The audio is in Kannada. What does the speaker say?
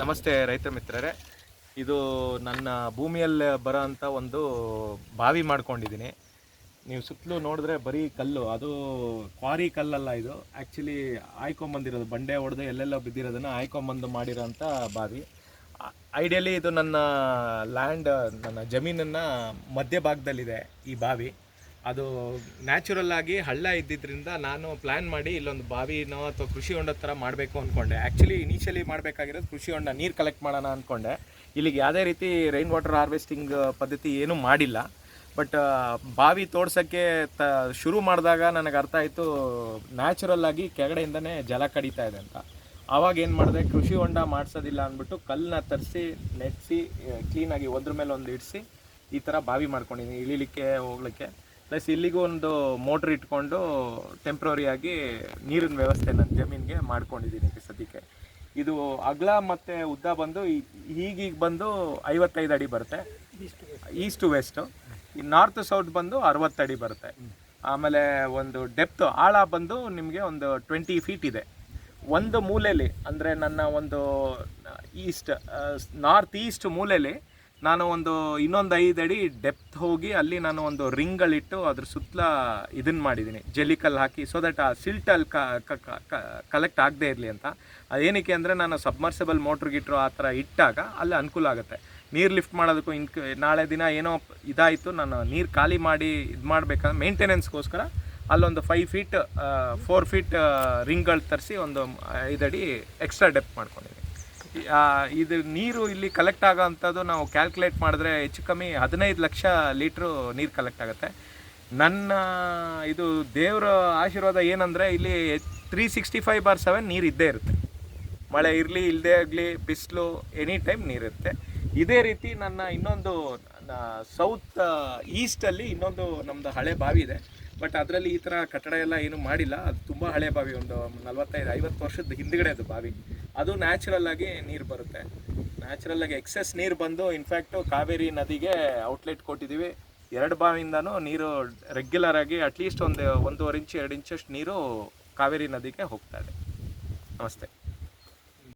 ನಮಸ್ತೆ ರೈತ ಮಿತ್ರರೇ. ಇದು ನನ್ನ ಭೂಮಿಯಲ್ಲಿ ಬರೋ ಅಂಥ ಒಂದು ಬಾವಿ ಮಾಡ್ಕೊಂಡಿದ್ದೀನಿ. ನೀವು ಸುತ್ತಲೂ ನೋಡಿದ್ರೆ ಬರೀ ಕಲ್ಲು, ಅದು ಕ್ವಾರಿ ಕಲ್ಲಲ್ಲ ಇದು. ಆ್ಯಕ್ಚುಲಿ ಆಯ್ಕೊಂಬಂದಿರೋದು ಬಂಡೆ ಹೊಡೆದು ಎಲ್ಲೆಲ್ಲ ಬಿದ್ದಿರೋದನ್ನು ಆಯ್ಕೊಂಬಂದು ಮಾಡಿರೋಂಥ ಬಾವಿ. ಐಡಿಯಲಿ ಇದು ನನ್ನ ಲ್ಯಾಂಡ್ ನನ್ನ ಜಮೀನನ್ನು ಮಧ್ಯಭಾಗದಲ್ಲಿದೆ ಈ ಬಾವಿ. ಅದು ನ್ಯಾಚುರಲ್ ಆಗಿ ಹಳ್ಳ ಇದ್ದಿದ್ದರಿಂದ ನಾನು ಪ್ಲ್ಯಾನ್ ಮಾಡಿ ಇಲ್ಲೊಂದು ಬಾವಿನೋ ಅಥವಾ ಕೃಷಿ ಹೊಂಡದ ಥರ ಮಾಡಬೇಕು ಅಂದ್ಕೊಂಡೆ ಆ್ಯಕ್ಚುಲಿ ಇನಿಷಿಯಲಿ ಮಾಡಬೇಕಾಗಿರೋದು ಕೃಷಿ ಹೊಂಡ ನೀರು ಕಲೆಕ್ಟ್ ಮಾಡೋಣ ಅಂದ್ಕೊಂಡೆ ಇಲ್ಲಿಗೆ ಯಾವುದೇ ರೀತಿ ರೈನ್ ವಾಟರ್ ಹಾರ್ವೆಸ್ಟಿಂಗ್ ಪದ್ಧತಿ ಏನೂ ಮಾಡಿಲ್ಲ. ಬಟ್ ಬಾವಿ ತೋಡ್ಸೋಕ್ಕೆ ತ, ಶುರು ಮಾಡಿದಾಗ ನನಗೆ ಅರ್ಥ ಆಯಿತು ನ್ಯಾಚುರಲ್ ಆಗಿ ಕೆಳಗಡೆಯಿಂದನೇ ಜಲ ಕಡಿತಾ ಇದೆ ಅಂತ. ಆವಾಗ ಏನು ಮಾಡಿದೆ, ಕೃಷಿ ಹೊಂಡ ಮಾಡಿಸೋದಿಲ್ಲ ಅಂದ್ಬಿಟ್ಟು ಕಲ್ಲನ್ನ ತರಿಸಿ ನೆಟ್ಸಿ ಕ್ಲೀನಾಗಿ ಒದ್ರ ಮೇಲೆ ಒಂದು ಇಡಿಸಿ ಈ ಥರ ಬಾವಿ ಮಾಡ್ಕೊಂಡಿದ್ದೀನಿ ಇಳಿಲಿಕ್ಕೆ, ಹೋಗ್ಲಿಕ್ಕೆ. ಪ್ಲಸ್ ಇಲ್ಲಿಗೂ ಒಂದು ಮೋಟ್ರ್ ಇಟ್ಕೊಂಡು ಟೆಂಪ್ರವರಿಯಾಗಿ ನೀರಿನ ವ್ಯವಸ್ಥೆ ನನ್ನ ಜಮೀನಿಗೆ ಮಾಡ್ಕೊಂಡಿದ್ದೀನಿ ಈಗ ಸದ್ಯಕ್ಕೆ. ಇದು ಅಗಲ ಮತ್ತು ಉದ್ದ ಬಂದು ಈಗೀಗ ಬಂದು ಐವತ್ತೈದು ಅಡಿ ಬರುತ್ತೆ. ಈಸ್ಟ್ ಟು ವೆಸ್ಟು ಈ ನಾರ್ತ್ ಸೌತ್ ಬಂದು ಅರವತ್ತು ಅಡಿ ಬರುತ್ತೆ. ಆಮೇಲೆ ಒಂದು ಡೆಪ್ತ್ ಆಳ ಬಂದು ನಿಮಗೆ ಒಂದು ಟ್ವೆಂಟಿ ಫೀಟ್ ಇದೆ. ಒಂದು ಮೂಲೆಯಲ್ಲಿ ಅಂದರೆ ನನ್ನ ಒಂದು ಈಸ್ಟ್ ನಾರ್ತ್ ಈಸ್ಟ್ ಮೂಲೆಯಲ್ಲಿ ನಾನು ಒಂದು ಇನ್ನೊಂದು ಐದು ಅಡಿ ಡೆಪ್ತ್ ಹೋಗಿ ಅಲ್ಲಿ ನಾನು ಒಂದು ರಿಂಗಳಿಟ್ಟು ಅದ್ರ ಸುತ್ತಲ ಇದನ್ನು ಮಾಡಿದ್ದೀನಿ ಜೆಲಿಕಲ್ ಹಾಕಿ ಸೊ ದಟ್ ಆ ಸಿಲ್ಟಲ್ಲಿ ಕಲೆಕ್ಟ್ ಆಗದೆ ಇರಲಿ ಅಂತ. ಅದೇನಕ್ಕೆ ಅಂದರೆ ನಾನು ಸಬ್ಮರ್ಸಿಬಲ್ ಮೋಟ್ರ್ ಗಿಟ್ರು ಆ ಥರ ಇಟ್ಟಾಗ ಅಲ್ಲಿ ಅನುಕೂಲ ಆಗುತ್ತೆ. ನೀರು ಲಿಫ್ಟ್ ಮಾಡೋದಕ್ಕೂ ಇನ್ಕ್, ನಾಳೆ ದಿನ ಏನೋ ಇದಾಯಿತು, ನಾನು ನೀರು ಖಾಲಿ ಮಾಡಿ ಇದು ಮಾಡಬೇಕಾದ್ರೆ ಮೇಂಟೆನೆನ್ಸ್ಗೋಸ್ಕರ ಅಲ್ಲೊಂದು ಫೈವ್ ಫೀಟ್ ಫೋರ್ ಫೀಟ್ ರಿಂಗ್ಗಳು ತರಿಸಿ ಒಂದು ಐದಡಿ ಎಕ್ಸ್ಟ್ರಾ ಡೆಪ್ತ್ ಮಾಡ್ಕೊಂಡಿದ್ದೀನಿ ಇದು ನೀರು ಇಲ್ಲಿ ಕಲೆಕ್ಟ್ ಆಗೋ ಅಂಥದ್ದು ನಾವು ಕ್ಯಾಲ್ಕುಲೇಟ್ ಮಾಡಿದ್ರೆ ಹೆಚ್ಚು ಕಮ್ಮಿ ಹದಿನೈದು ಲಕ್ಷ ಲೀಟ್ರು ನೀರು ಕಲೆಕ್ಟ್ ಆಗುತ್ತೆ. ನನ್ನ, ಇದು ದೇವರ ಆಶೀರ್ವಾದ ಏನಂದರೆ ಇಲ್ಲಿ three sixty five bar seven ನೀರು ಇದ್ದೇ ಇರುತ್ತೆ. ಮಳೆ ಇರಲಿ ಇಲ್ಲದೇ ಆಗಲಿ, ಬಿಸಿಲು ಎನಿ ಟೈಮ್ ನೀರಿರುತ್ತೆ ಇದೇ ರೀತಿ ನನ್ನ ಇನ್ನೊಂದು ಸೌತ್ ಈಸ್ಟಲ್ಲಿ ಇನ್ನೊಂದು ನಮ್ಮದು ಹಳೆ ಬಾವಿ ಇದೆ. ಬಟ್ ಅದರಲ್ಲಿ ಈ ಥರ ಕಟ್ಟಡ ಎಲ್ಲ ಏನು ಮಾಡಿಲ್ಲ. ಅದು ತುಂಬ ಹಳೆ ಬಾವಿ, ಒಂದು ನಲ್ವತ್ತೈದು, ಐವತ್ತು ವರ್ಷದ ಹಿಂದುಗಡೆ ಅದು ಬಾವಿ. ಅದು ನ್ಯಾಚುರಲ್ ಆಗಿ ನೀರು ಬರುತ್ತೆ. ನ್ಯಾಚುರಲ್ ಆಗಿ ಎಕ್ಸೆಸ್ ನೀರು ಬಂದು ಇನ್ಫ್ಯಾಕ್ಟು ಕಾವೇರಿ ನದಿಗೆ ಔಟ್ಲೆಟ್ ಕೊಟ್ಟಿದ್ದೀವಿ ಎರಡು ಬಾವಿಯಿಂದನೂ ನೀರು ರೆಗ್ಯುಲರ್ ಆಗಿ ಅಟ್ಲೀಸ್ಟ್ ಒಂದು ಒಂದೂವರೆ ಇಂಚು ಎರಡು ಇಂಚಷ್ಟು ನೀರು ಕಾವೇರಿ ನದಿಗೆ ಹೋಗ್ತಾ ಇದೆ. ನಮಸ್ತೆ.